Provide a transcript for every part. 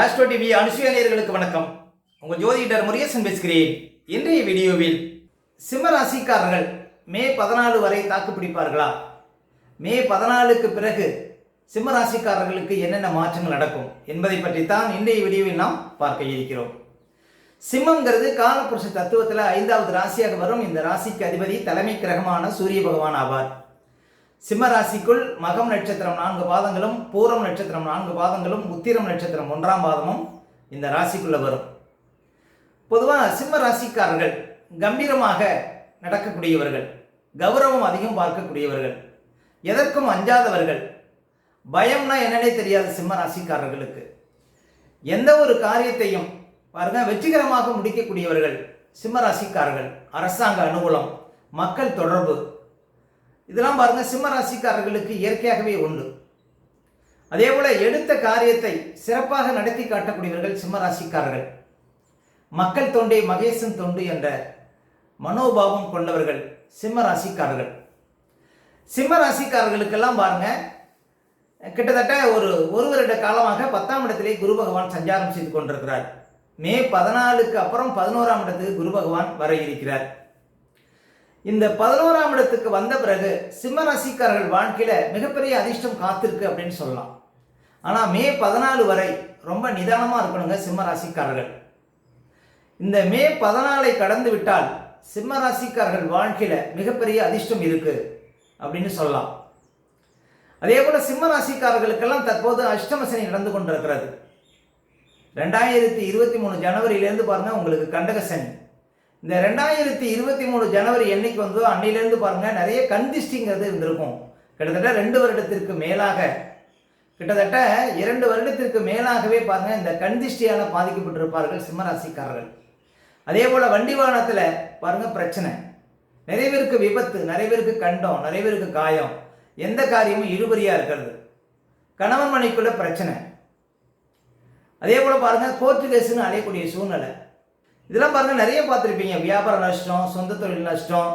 Astro TV அனுசுயானியர்களுக்கு வணக்கம். உங்கள் ஜோதிடர் முருகேசன் பேசுகிறேன். இன்றைய வீடியோவில் சிம்ம ராசிக்காரர்கள் மே பதினாலு வரை தாக்கு பிடிப்பார்களா? மே பதினாலுக்கு பிறகு சிம்ம ராசிக்காரர்களுக்கு என்னென்ன மாற்றங்கள் நடக்கும் என்பதை பற்றி தான் இன்றைய வீடியோவில் நாம் பார்க்க இருக்கிறோம். சிம்மங்கிறது காலப்புருஷ தத்துவத்தில் ஐந்தாவது ராசியாக வரும். இந்த ராசிக்கு அதிபதி தலைமை கிரகமான சூரிய பகவான் ஆவார். சிம்ம ராசிக்குள் மகம் நட்சத்திரம் நான்கு பாதங்களும் பூரம் நட்சத்திரம் நான்கு பாதங்களும் உத்திரம் நட்சத்திரம் ஒன்றாம் பாதமும் இந்த ராசிக்குள்ளே வரும். பொதுவாக சிம்ம ராசிக்காரர்கள் கம்பீரமாக நடக்கக்கூடியவர்கள் கௌரவம் அதிகம் பார்க்கக்கூடியவர்கள் எதற்கும் அஞ்சாதவர்கள் பயம்னா என்னன்னே தெரியாது சிம்ம ராசிக்காரர்களுக்கு எந்த ஒரு காரியத்தையும் பாருங்க வெற்றிகரமாக முடிக்கக்கூடியவர்கள் சிம்ம ராசிக்காரர்கள் அரசாங்க அனுகூலம் மக்கள் தொடர்பு இதெல்லாம் பாருங்கள் சிம்ம ராசிக்காரர்களுக்கு இயற்கையாகவே உண்டு. அதே போல் எடுத்த காரியத்தை சிறப்பாக நடத்தி காட்டக்கூடியவர்கள் சிம்ம ராசிக்காரர்கள். மக்கள் தொண்டே மகேசன் தொண்டு என்ற மனோபாவம் கொண்டவர்கள் சிம்ம ராசிக்காரர்கள். சிம்ம ராசிக்காரர்களுக்கெல்லாம் பாருங்க கிட்டத்தட்ட ஒரு ஒரு வருட காலமாக பத்தாம் இடத்திலே குரு பகவான் சஞ்சாரம் செய்து கொண்டிருக்கிறார். மே பதினாலுக்கு அப்புறம் பதினோராம் இடத்துக்கு குரு பகவான் வர இருக்கிறார். இந்த பதினோராம் இடத்துக்கு வந்த பிறகு சிம்ம ராசிக்காரர்கள் வாழ்க்கையில மிகப்பெரிய அதிர்ஷ்டம் காத்திருக்கு அப்படின்னு சொல்லலாம். ஆனால் மே பதினாலு வரை ரொம்ப நிதானமாக இருக்கணுங்க சிம்ம ராசிக்காரர்கள் இந்த மே பதினாலை கடந்து விட்டால் சிம்ம ராசிக்காரர்கள் வாழ்க்கையில் மிகப்பெரிய அதிர்ஷ்டம் இருக்கு அப்படின்னு சொல்லலாம். அதே போல சிம்ம ராசிக்காரர்களுக்கெல்லாம் தற்போது அஷ்டமசனி நடந்து கொண்டிருக்கிறது. ரெண்டாயிரத்தி இருபத்தி மூணு ஜனவரியிலேருந்து பாருங்கள் உங்களுக்கு கண்டக சனி. இந்த ரெண்டாயிரத்தி இருபத்தி மூணு ஜனவரி என்னைக்கு வந்தோ அன்னையிலேருந்து பாருங்க நிறைய கந்திஷ்டிங்கிறது இருந்திருக்கும். கிட்டத்தட்ட ரெண்டு வருடத்திற்கு மேலாக. கிட்டத்தட்ட இரண்டு வருடத்திற்கு மேலாகவே பாருங்க இந்த கண்திஷ்டியால் பாதிக்கப்பட்டிருப்பார்கள் சிம்மராசிக்காரர்கள். அதே போல் வண்டி வாகனத்தில் பாருங்க பிரச்சனை. நிறைய பேருக்கு விபத்து நிறைய பேருக்கு கண்டம் நிறைய பேருக்கு காயம். எந்த காரியமும் இழுபறியா இருக்கிறது. கணவன் மனைக்குள்ள பிரச்சனை. அதே போல் பாருங்க கோர்ட்டு கேஸ்னு அலையக்கூடிய சூழ்நிலை. இதெல்லாம் பாருங்க நிறைய பார்த்துருப்பீங்க. வியாபார நஷ்டம் சொந்த தொழில் நஷ்டம்.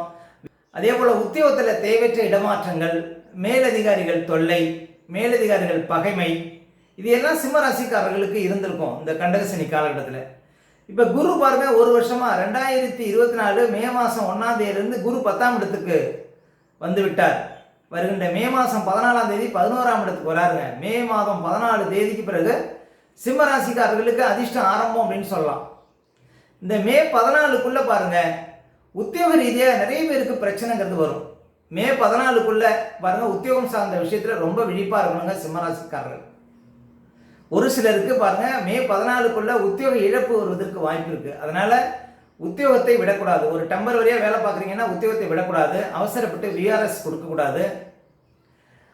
அதே போல் உத்தியோகத்தில் தேவையற்ற இடமாற்றங்கள் மேலதிகாரிகள் தொல்லை மேலதிகாரிகள் பகைமை இது எல்லாம் சிம்ம ராசிக்காரர்களுக்கு இருந்திருக்கும் இந்த கண்டகசனி காலகட்டத்தில். இப்போ குரு பாருங்க ஒரு வருஷமா ரெண்டாயிரத்தி இருபத்தி நாலு மே மாதம் ஒன்றாம் தேதியிலிருந்து குரு பத்தாம் இடத்துக்கு வந்து விட்டார். வருகின்ற மே மாதம் பதினாலாம் தேதி பதினோராம் இடத்துக்கு வராருங்க. மே மாதம் பதினாலு தேதிக்கு பிறகு சிம்ம ராசிக்காரர்களுக்கு அதிர்ஷ்டம் ஆரம்பம் அப்படின்னு சொல்லலாம். இந்த மே பதினாலுக்குள்ள பாருங்க உத்தியோக ரீதியாக நிறைய பேருக்கு பிரச்சனைங்கிறது வரும். மே பதினாலுக்குள்ள பாருங்க உத்தியோகம் சார்ந்த விஷயத்துல ரொம்ப விழிப்பா இருக்கணுங்க சிம்மராசிக்காரர்கள். ஒரு சிலருக்கு பாருங்க மே பதினாலுக்குள்ள உத்தியோக இழப்பு வருவதற்கு வாய்ப்பு இருக்கு. அதனால உத்தியோகத்தை விடக்கூடாது. ஒரு டெம்பரவரியாக வேலை பார்க்குறீங்கன்னா உத்தியோகத்தை விடக்கூடாது. அவசரப்பட்டு விஆர்எஸ் கொடுக்கக்கூடாது.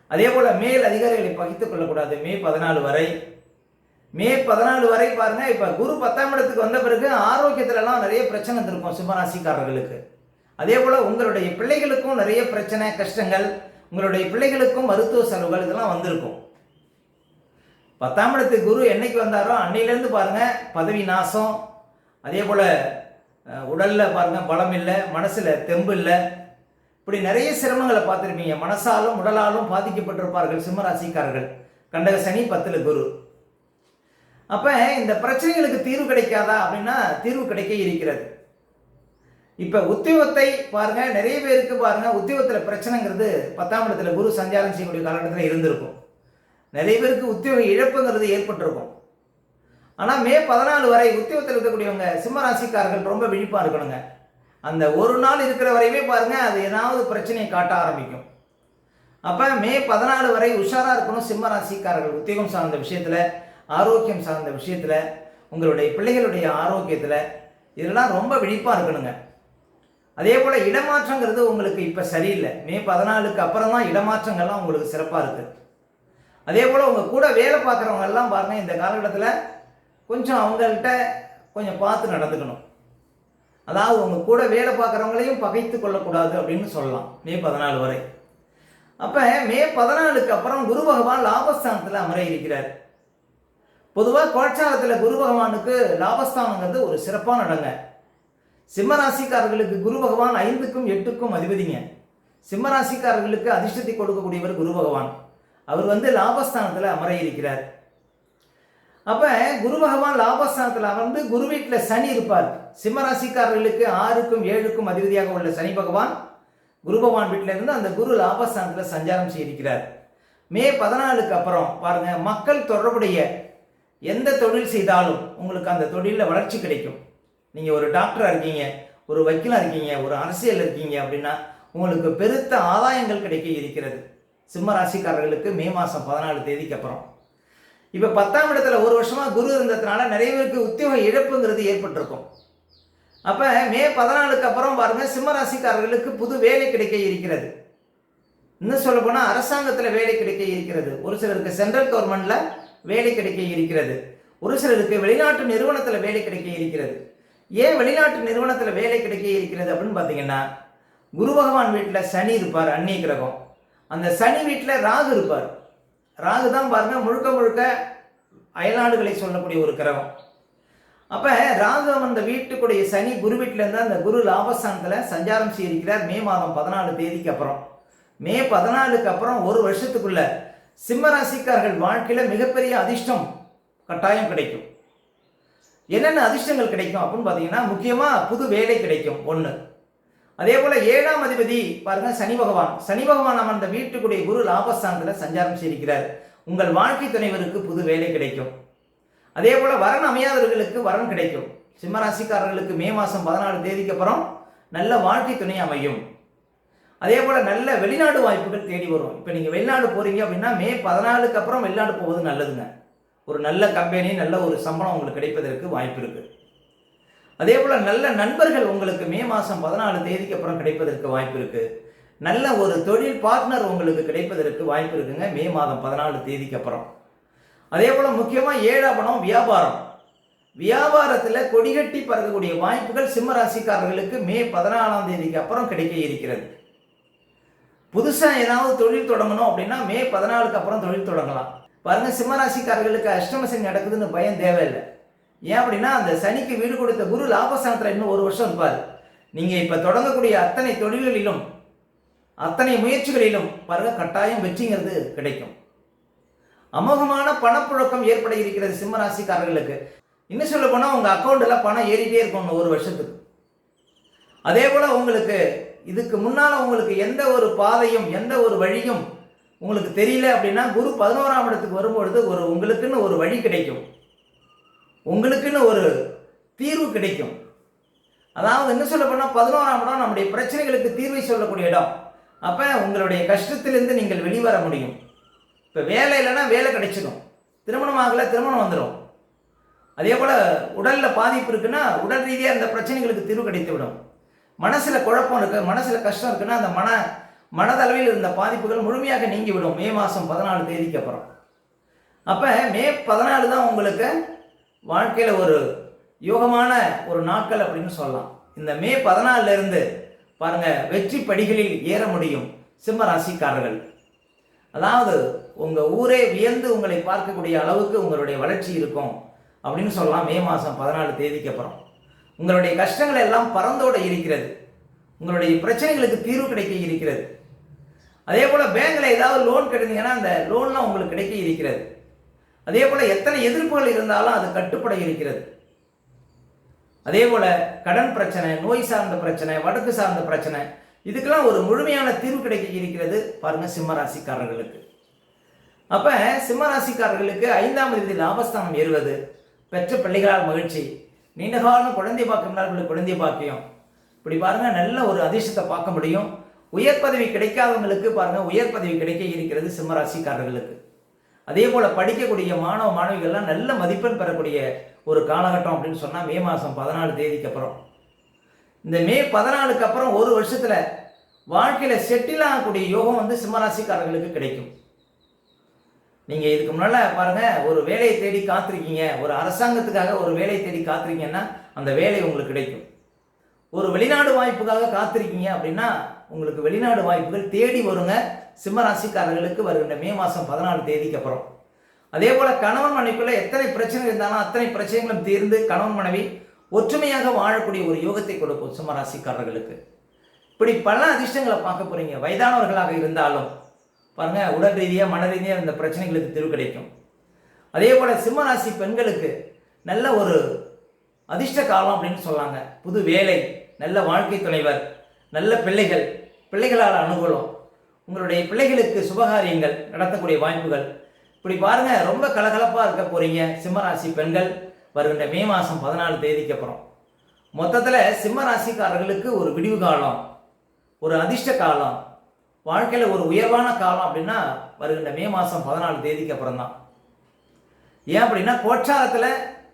அதே போல மேல் அதிகாரிகளை பகித்துக் கொள்ளக்கூடாது. மே பதினாலு வரை மே பதினாலு வரை பாருங்க. இப்ப குரு பத்தாம் இடத்துக்கு வந்த பிறகு ஆரோக்கியத்துல எல்லாம் நிறைய பிரச்சனை இருக்கும் சிம்மராசிக்காரர்களுக்கு. அதே போல உங்களுடைய பிள்ளைகளுக்கும் நிறைய பிரச்சனை கஷ்டங்கள் உங்களுடைய பிள்ளைகளுக்கும் மருத்துவ செலவுகள் இதெல்லாம் வந்திருக்கும். பத்தாம் இடத்துக்கு குரு என்னைக்கு வந்தாரோ அன்னையிலேருந்து பாருங்க பதவி நாசம். அதே போல உடலில் உடல்ல பாருங்க பலம் இல்லை மனசுல தெம்பு இல்லை. இப்படி நிறைய சிரமங்களை பார்த்துருப்பீங்க. மனசாலும் உடலாலும் பாதிக்கப்பட்டிருப்பார்கள் சிம்மராசிக்காரர்கள். கண்டக சனி பத்துல குரு. அப்போ இந்த பிரச்சனைகளுக்கு தீர்வு கிடைக்காதா அப்படின்னா தீர்வு கிடைக்க இருக்கிறது. இப்போ உத்தியோகத்தை பாருங்க நிறைய பேருக்கு பாருங்க உத்தியோகத்தில் பிரச்சனைங்கிறது பத்தாம் இடத்துல குரு சஞ்சாரம் செய்யக்கூடிய காலகட்டத்தில் இருந்திருக்கும். நிறைய பேருக்கு உத்தியோக இழப்புங்கிறது ஏற்பட்டிருக்கும். ஆனால் மே பதினாலு வரை உத்தியோகத்தில் இருக்கக்கூடியவங்க சிம்மராசிக்காரர்கள் ரொம்ப விழிப்பாக இருக்கணுங்க. அந்த ஒரு நாள் இருக்கிற வரையுமே பாருங்க அது ஏதாவது பிரச்சனையை காட்ட ஆரம்பிக்கும். அப்போ மே பதினாலு வரை உஷாராக இருக்கணும் சிம்ம ராசிக்காரர்கள் உத்தியோகம் சார்ந்த விஷயத்தில். ஆரோக்கியம் சார்ந்த விஷயத்தில் உங்களுடைய பிள்ளைகளுடைய ஆரோக்கியத்தில் இதெல்லாம் ரொம்ப விழிப்பாக இருக்கணுங்க. அதே போல் இடமாற்றங்கிறது உங்களுக்கு இப்போ சரியில்லை. மே பதினாலுக்கு அப்புறம் தான் இடமாற்றங்கள்லாம் உங்களுக்கு சிறப்பாக இருக்குது அதே போல் உங்கள் கூட வேலை பார்க்குறவங்கெல்லாம் எல்லாம் பாருங்க இந்த காலகட்டத்தில் கொஞ்சம் அவங்கள்ட்ட கொஞ்சம் பார்த்து நடந்துக்கணும். அதாவது உங்கள் கூட வேலை பார்க்குறவங்களையும் பகைத்து கொள்ளக்கூடாது அப்படின்னு சொல்லலாம் மே பதினாலு வரை. அப்போ மே பதினாலுக்கு அப்புறம் குரு பகவான் லாபஸ்தானத்தில் அமர இருக்கிறார். பொதுவாக கோட்சாரத்தில் குரு பகவானுக்கு லாபஸ்தானங்கிறது ஒரு சிறப்பான இடங்க. சிம்மராசிக்காரர்களுக்கு குரு பகவான் ஐந்துக்கும் எட்டுக்கும் அதிபதிங்க. சிம்மராசிக்காரர்களுக்கு அதிர்ஷ்டத்தை கொடுக்கக்கூடியவர் குரு பகவான். அவர் வந்து லாபஸ்தானத்தில் அமர இருக்கிறார் அப்போ குரு பகவான் லாபஸ்தானத்தில் அமர்ந்து குரு வீட்டில் சனி இருப்பார். சிம்மராசிக்காரர்களுக்கு ஆறுக்கும் ஏழுக்கும் அதிபதியாக உள்ள சனி பகவான் குரு பகவான் வீட்டில் இருந்து அந்த குரு லாபஸ்தானத்தில் சஞ்சாரம் செய்திருக்கிறார். மே பதினாலுக்கு அப்புறம் பாருங்க மக்கள் தொடர்புடைய எந்த தொழில் செய்தாலும் உங்களுக்கு அந்த தொழிலில் வளர்ச்சி கிடைக்கும். நீங்கள் ஒரு டாக்டராக இருக்கீங்க ஒரு வக்கீலாக இருக்கீங்க ஒரு அரசியல் இருக்கீங்க அப்படின்னா உங்களுக்கு பெருத்த ஆதாயங்கள் கிடைக்க இருக்கிறது. சிம்ம ராசிக்காரர்களுக்கு மே மாதம் பதினாலு தேதிக்கு அப்புறம். இப்போ பத்தாம் இடத்துல ஒரு வருஷமாக குரு இருந்ததுனால நிறைய பேருக்கு உத்தியோக இழப்புங்கிறது ஏற்பட்டிருக்கும். அப்போ மே பதினாலுக்கு அப்புறம் பாருங்கள் சிம்ம ராசிக்காரர்களுக்கு புது வேலை கிடைக்க இருக்கிறது. இன்னும் சொல்ல போனால் அரசாங்கத்தில் வேலை கிடைக்க இருக்கிறது. ஒரு சிலருக்கு சென்ட்ரல் கவர்மெண்ட்டில் வேலை கிடைக்க இருக்கிறது. ஒரு சிலருக்கு வெளிநாட்டு நிறுவனத்தில் வேலை கிடைக்க இருக்கிறது. ஏன் வெளிநாட்டு நிறுவனத்தில் வேலை கிடைக்க இருக்கிறது அப்படின்னு பார்த்தீங்கன்னா குரு பகவான் வீட்டில் சனி இருப்பார் அந்நிய கிரகம். அந்த சனி வீட்டில் ராகு இருப்பார். ராகு தான் பாருங்க முழுக்க முழுக்க அயல்நாடுகளை சொல்லக்கூடிய ஒரு கிரகம். அப்போ ராகு அந்த வீட்டுக்குடைய சனி குரு வீட்டில் இருந்து அந்த குரு லாபஸ்தானத்தில் சஞ்சாரம் செய்திருக்கிறார் மே மாதம் பதினாலு தேதிக்கு அப்புறம். மே பதினாலுக்கு அப்புறம் ஒரு வருஷத்துக்குள்ள சிம்ம ராசிக்காரர்கள் வாழ்க்கையில் மிகப்பெரிய அதிர்ஷ்டம் கட்டாயம் கிடைக்கும். என்னென்ன அதிர்ஷ்டங்கள் கிடைக்கும் அப்படின்னு பார்த்தீங்கன்னா முக்கியமாக புது வேலை கிடைக்கும். ஒன்று அதே போல் ஏழாம் அதிபதி பாருங்க சனி பகவான். சனி பகவான் அமர்ந்த வீட்டுக்குடைய குரு லாபஸ்தானத்தில் சஞ்சாரம் செய்திருக்கிறார். உங்கள் வாழ்க்கை துணைவருக்கு புது வேலை கிடைக்கும். அதே போல் வரன் அமையாதவர்களுக்கு வரன் கிடைக்கும். சிம்மராசிக்காரர்களுக்கு மே மாதம் பதினாலு தேதிக்கு அப்புறம் நல்ல வாழ்க்கை துணை அமையும். அதே போல் நல்ல வெளிநாடு வாய்ப்புகள் தேடி வரும். இப்போ நீங்கள் வெளிநாடு போகிறீங்க அப்படின்னா மே பதினாலுக்கு அப்புறம் வெளிநாடு போவது நல்லதுங்க. ஒரு நல்ல கம்பெனி நல்ல ஒரு சம்பளம் உங்களுக்கு கிடைப்பதற்கு வாய்ப்பு இருக்குது அதே போல் நல்ல நண்பர்கள் உங்களுக்கு மே மாதம் பதினாலு தேதிக்கு அப்புறம் கிடைப்பதற்கு வாய்ப்பு இருக்குது நல்ல ஒரு தொழில் பார்ட்னர் உங்களுக்கு கிடைப்பதற்கு வாய்ப்பு இருக்குங்க மே மாதம் பதினாலு தேதிக்கு அப்புறம். அதே போல் முக்கியமாக ஏழாபணம் வியாபாரம். வியாபாரத்தில் கொடிகட்டி பறக்கக்கூடிய வாய்ப்புகள் சிம்ம ராசிக்காரர்களுக்கு மே பதினாலாம் தேதிக்கு அப்புறம் கிடைக்க இருக்கிறது. புதுசாக ஏதாவது தொழில் தொடங்கணும் அப்படின்னா மே பதினாலுக்கு அப்புறம் தொழில் தொடங்கலாம். பாருங்க சிம்மராசிக்காரர்களுக்கு அஷ்டமசனி நடக்குதுன்னு பயம் தேவையில்லை. ஏன் அப்படின்னா அந்த சனிக்கு வீடு கொடுத்த குரு லாபஸ்தானத்தில் இன்னும் ஒரு வருஷம் இருப்பார். நீங்கள் இப்போ தொடங்கக்கூடிய அத்தனை தொழில்களிலும் அத்தனை முயற்சிகளிலும் பாருங்க கட்டாயம் வெற்றிங்கிறது கிடைக்கும். அமோகமான பணப்புழக்கம் ஏற்பட இருக்கிறது சிம்மராசிக்காரர்களுக்கு. இன்னும் சொல்ல போனால் உங்கள் அக்கௌண்ட்டில் பணம் ஏறிட்டே இருக்கும் ஒரு வருஷத்துக்கு. அதே போல் உங்களுக்கு இதுக்கு முன்னால் உங்களுக்கு எந்த ஒரு பாதையும் எந்த ஒரு வழியும் உங்களுக்கு தெரியல அப்படின்னா குரு பதினோராம் இடத்துக்கு வரும்பொழுது ஒரு உங்களுக்குன்னு ஒரு வழி கிடைக்கும். உங்களுக்குன்னு ஒரு தீர்வு கிடைக்கும். அதாவது என்ன சொல்ல போனால் பதினோராம் இடம் நம்முடைய பிரச்சனைகளுக்கு தீர்வை சொல்லக்கூடிய இடம். அப்போ உங்களுடைய கஷ்டத்திலிருந்து நீங்கள் வெளிவர முடியும். இப்போ வேலை இல்லைன்னா வேலை கிடைச்சிடும். திருமணம் ஆகலை திருமணம் வந்துடும் அதே போல் உடலில் பாதிப்பு இருக்குன்னா உடல் ரீதியாக அந்த பிரச்சனைகளுக்கு தீர்வு கிடைத்து விடும் மனசில் குழப்பம் இருக்குது மனசில் கஷ்டம் இருக்குன்னா அந்த மன மனதளவில் இருந்த பாதிப்புகள் முழுமையாக நீங்கிவிடும். மே மாதம் பதினாலு தேதிக்கு அப்புறம். அப்போ மே பதினாலு தான் உங்களுக்கு வாழ்க்கையில் ஒரு யோகமான ஒரு நாட்கள் அப்படின்னு சொல்லலாம். இந்த மே பதினாலிருந்து பாருங்கள் பாருங்க வெற்றி படிகளில் ஏற முடியும் சிம்ம ராசிக்காரர்கள். அதாவது உங்கள் ஊரே வியந்து உங்களை பார்க்கக்கூடிய அளவுக்கு உங்களுடைய வளர்ச்சி இருக்கும் அப்படின்னு சொல்லலாம் மே மாதம் பதினாலு தேதிக்கு அப்புறம். உங்களுடைய கஷ்டங்கள் எல்லாம் பறந்தோட இருக்கிறது. உங்களுடைய பிரச்சனைகளுக்கு தீர்வு கிடைக்க இருக்கிறது. அதே போல் பேங்கில் ஏதாவது லோன் கட்டினீங்கன்னா அந்த லோன்லாம் உங்களுக்கு கிடைக்க இருக்கிறது. அதே போல் எத்தனை எதிர்ப்புகள் இருந்தாலும் அது கட்டுப்பட இருக்கிறது. அதே போல் கடன் பிரச்சனை நோய் சார்ந்த பிரச்சனை வடக்கு சார்ந்த பிரச்சனை இதுக்கெல்லாம் ஒரு முழுமையான தீர்வு கிடைக்க இருக்கிறது பாருங்கள் சிம்மராசிக்காரர்களுக்கு. அப்போ சிம்ம ராசிக்காரர்களுக்கு ஐந்தாம் தேதி லாபஸ்தானம் ஏறுவது பெற்ற பிள்ளைகளால் மகிழ்ச்சி. நீண்ட காலம் குழந்தை பார்க்கின்றார்களுக்கு குழந்தை பாக்கியம்? இப்படி பாருங்க நல்ல ஒரு அதிர்ஷ்டத்தை பார்க்க முடியும். உயர் பதவி கிடைக்காதவங்களுக்கு பாருங்க உயர் பதவி கிடைக்க இருக்கிறது சிம்மராசிக்காரர்களுக்கு. அதே போல படிக்கக்கூடிய மாணவ மாணவிகள்லாம் நல்ல மதிப்பெண் பெறக்கூடிய ஒரு காலகட்டம் அப்படின்னு சொன்னால் மே மாதம் பதினாலு தேதிக்கு அப்புறம். இந்த மே பதினாலுக்கு அப்புறம் ஒரு வருஷத்தில் வாழ்க்கையில் செட்டில் ஆகக்கூடிய யோகம் வந்து சிம்மராசிக்காரர்களுக்கு கிடைக்கும். நீங்கள் இதுக்கு முன்னால் பாருங்கள் ஒரு வேலையை தேடி காத்திருக்கீங்க ஒரு அரசாங்கத்துக்காக ஒரு வேலையை தேடி காத்திருக்கீங்கன்னா அந்த வேலை உங்களுக்கு கிடைக்கும். ஒரு வெளிநாடு வாய்ப்புக்காக காத்திருக்கீங்க அப்படின்னா உங்களுக்கு வெளிநாடு வாய்ப்புகள் தேடி வருங்க. சிம்மராசிக்காரர்களுக்கு வருகின்ற மே மாதம் பதினாலு தேதிக்கு அப்புறம். அதே போல் கணவன் மனைவிக்குள்ள எத்தனை பிரச்சனை இருந்தாலும் அத்தனை பிரச்சனைகளும் தீர்ந்து கணவன் மனைவி ஒற்றுமையாக வாழக்கூடிய ஒரு யோகத்தை கொடுக்கும் சிம்மராசிக்காரர்களுக்கு. இப்படி பல அதிர்ஷ்டங்களை பார்க்க போகிறீங்க வயதானவர்களாக இருந்தாலும் பாருங்க உடல் ரீதியாக மன ரீதியாக இந்த பிரச்சனைகளுக்கு தீர்வு கிடைக்கும். அதே போல் சிம்மராசி பெண்களுக்கு நல்ல ஒரு அதிர்ஷ்ட காலம் அப்படின்னு சொல்லாங்க. புது வேலை நல்ல வாழ்க்கை துணைவர் நல்ல பிள்ளைகள் பிள்ளைகளால் அனுகூலம். உங்களுடைய பிள்ளைகளுக்கு சுபகாரியங்கள் நடத்தக்கூடிய வாய்ப்புகள். இப்படி பாருங்க ரொம்ப கலகலப்பாக இருக்க போறீங்க சிம்மராசி பெண்கள். வருகின்ற மே மாதம் பதினாலு தேதிக்கு அப்புறம். மொத்தத்தில் சிம்ம ராசிக்காரர்களுக்கு ஒரு விடிவு காலம் ஒரு அதிர்ஷ்ட காலம். வாழ்க்கையில் ஒரு உயர்வான காலம் அப்படின்னா வருகின்ற மே மாதம் பதினாலு தேதிக்கு அப்புறம் தான் ஏன் அப்படின்னா கோட்சாரத்தில்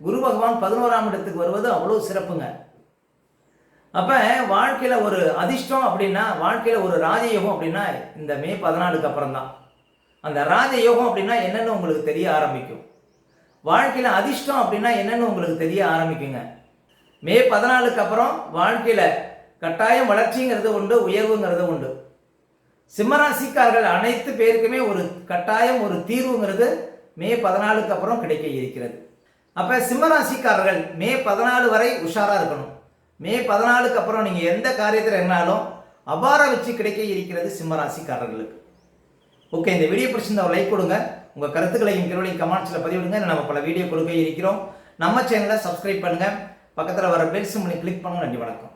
குரு பகவான் பதினோராம் இடத்துக்கு வருவது அவ்வளோ சிறப்புங்க. அப்போ வாழ்க்கையில் ஒரு அதிர்ஷ்டம் அப்படின்னா வாழ்க்கையில் ஒரு ராஜயோகம் அப்படின்னா இந்த மே பதினாலுக்கு அப்புறம் தான் அந்த ராஜயோகம் அப்படின்னா என்னென்னு உங்களுக்கு தெரிய ஆரம்பிக்கும். வாழ்க்கையில் அதிர்ஷ்டம் அப்படின்னா என்னென்னு உங்களுக்கு தெரிய ஆரம்பிக்குங்க. மே பதினாலுக்கு அப்புறம் வாழ்க்கையில் கட்டாயம் வளர்ச்சிங்கிறது உண்டு உயர்வுங்கிறது உண்டு. சிம்மராசிக்காரர்கள் அனைத்து பேருக்குமே ஒரு கட்டாயம் ஒரு தீர்வுங்கிறது மே பதினாலுக்கு அப்புறம் கிடைக்க இருக்கிறது. அப்போ சிம்மராசிக்காரர்கள் மே பதினாலு வரை உஷாராக இருக்கணும். மே பதினாலுக்கு அப்புறம் நீங்கள் எந்த காரியத்தில் இருந்தாலும் அபார வச்சு கிடைக்க இருக்கிறது சிம்மராசிக்காரர்களுக்கு. ஓகே இந்த வீடியோ பிடிச்சிருந்தா ஒரு லைக் கொடுங்க. உங்கள் கருத்துக்களையும் கீழே கமெண்ட்ஸில் பதிவிடுங்க. நம்ம பல வீடியோ கொடுக்க இருக்கிறோம். நம்ம சேனலை சப்ஸ்கிரைப் பண்ணுங்கள் பக்கத்தில் வர பெல் சிம்னி கிளிக் பண்ணுங்க. நன்றி வணக்கம்.